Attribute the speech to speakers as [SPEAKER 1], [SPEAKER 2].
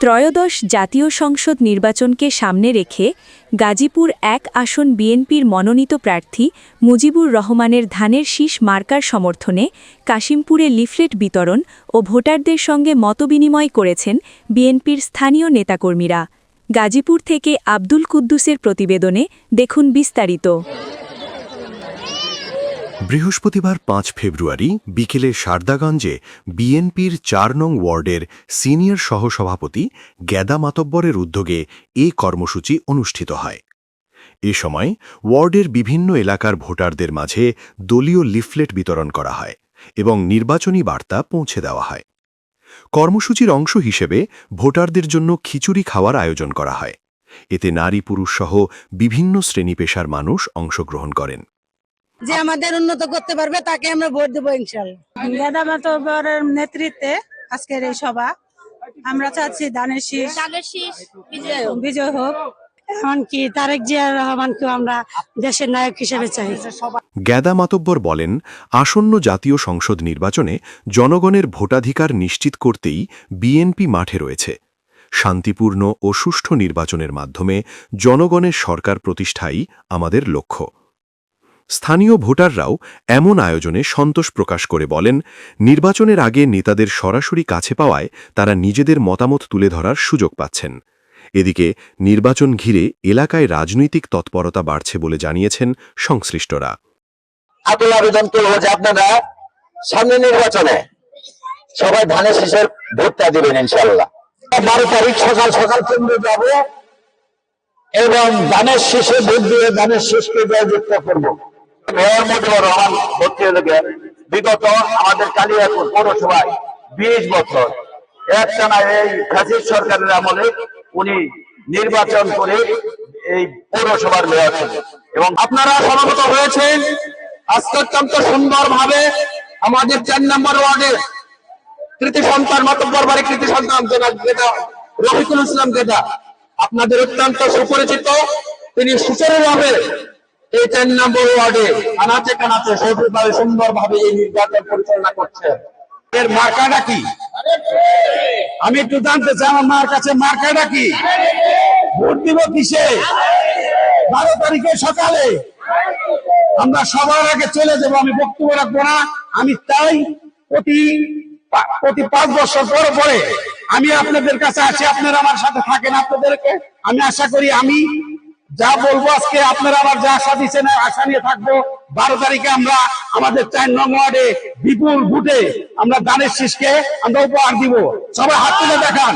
[SPEAKER 1] ত্রয়োদশ জাতীয় সংসদ নির্বাচনকে সামনে রেখে গাজীপুর এক আসন বিএনপির মনোনীত প্রার্থী মুজিবুর রহমানের ধানের শীষ মার্কার সমর্থনে কাশিমপুরে লিফলেট বিতরণ ও ভোটারদের সঙ্গে মতবিনিময় করেছেন বিএনপির স্থানীয় নেতাকর্মীরা। গাজীপুর থেকে আব্দুল কুদ্দুসের প্রতিবেদনে দেখুন বিস্তারিত।
[SPEAKER 2] বৃহস্পতিবার পাঁচ ফেব্রুয়ারি বিকেলে সারদাগঞ্জে বিএনপির চার নং ওয়ার্ডের সিনিয়র সহসভাপতি গ্যাদা মাতব্বরের উদ্যোগে এ কর্মসূচি অনুষ্ঠিত হয়। এ সময় ওয়ার্ডের বিভিন্ন এলাকার ভোটারদের মাঝে দলীয় লিফলেট বিতরণ করা হয় এবং নির্বাচনী বার্তা পৌঁছে দেওয়া হয়। কর্মসূচির অংশ হিসেবে ভোটারদের জন্য খিচুড়ি খাওয়ার আয়োজন করা হয়। এতে নারী পুরুষসহ বিভিন্ন শ্রেণি পেশার মানুষ অংশগ্রহণ করেন।
[SPEAKER 3] যে আমাদের উন্নত করতে পারবে তাকে আমরা ভোট দেবো ইনশাল্লাহ।
[SPEAKER 4] মাতবরের নেতৃত্বে আজকের এই সভা আমরা চাচ্ছি ধানের শীষ বিজয় হোক। এমনকি তারেক জিয়া রহমানকেও আমরা দেশের নায়ক হিসেবে চাই।
[SPEAKER 2] গ্যাদা মাতব্বর বলেন আসন্ন জাতীয় সংসদ নির্বাচনে জনগণের ভোটাধিকার নিশ্চিত করতেই বিএনপি মাঠে রয়েছে। শান্তিপূর্ণ ও সুষ্ঠু নির্বাচনের মাধ্যমে জনগণের সরকার প্রতিষ্ঠাই আমাদের লক্ষ্য। স্থানীয় ভোটাররাও এমন আয়োজনে সন্তোষ প্রকাশ করে বলেন, নির্বাচনের আগে নেতাদের সরাসরি কাছে পাওয়ায় তারা নিজেদের মতামত তুলে ধরার সুযোগ পাচ্ছেন। এদিকে নির্বাচন ঘিরে এলাকায় রাজনৈতিক তৎপরতা বাড়ছে বলে জানিয়েছেন সংশ্লিষ্টরা।
[SPEAKER 5] আবেদন করব যে আপনারা সামনে নির্বাচনে সবাই ধানের ভোটটা ইনশাল্লাহ বারো তারিখ সকাল সকাল কেন্দ্রে যাব এবং ধানের ভোট দিয়ে ধানের করব। রহমান ভর্তি বিগত আমাদের কালিয়াপুর পৌরসভায় বিশ বছর। একটানা এই সরকারের আমলে উনি নির্বাচন করে এই পৌরসভার মেয়র ছিলেন এবং আপনারা হয়েছেন। আজকে অত্যন্ত সুন্দর ভাবে আমাদের চার নম্বর ওয়ার্ডে কৃতি সন্তান, মাতব্বর কৃতি সন্তান রফিকুল ইসলাম গেদা আপনাদের অত্যন্ত সুপরিচিত। তিনি সুচারুভাবে এই চার নম্বর ওয়ার্ডে। আনাচে কানাচে সঠিকভাবে এই নির্বাচন পরিচালনা করছে। এর মার্কাটা কি? আমি একটু জানতে চাই আমার মার কাছে মার্কাটা কি? ভোট দিব কিসে? বারো তারিখে সকালে। আমরা সবার আগে চলে যাব আমি বক্তব্য রাখব না। আমি তাই প্রতি প্রতি পাঁচ বছর পরে পরে আমি আপনাদের কাছে আসি আপনারা আমার সাথে থাকেন আপনাদেরকে। আমি আশা করি আমি যা বলব আজকে আপনারা আবার যা আশা দিচ্ছেন, আশা নিয়ে থাকব। বারো তারিখে আমরা আমাদের চার নং ওয়ার্ডে বিপুল ভোটে আমরা দানের শীষকে আমরা উপহার দিব। সবাই হাত তুলে দেখান।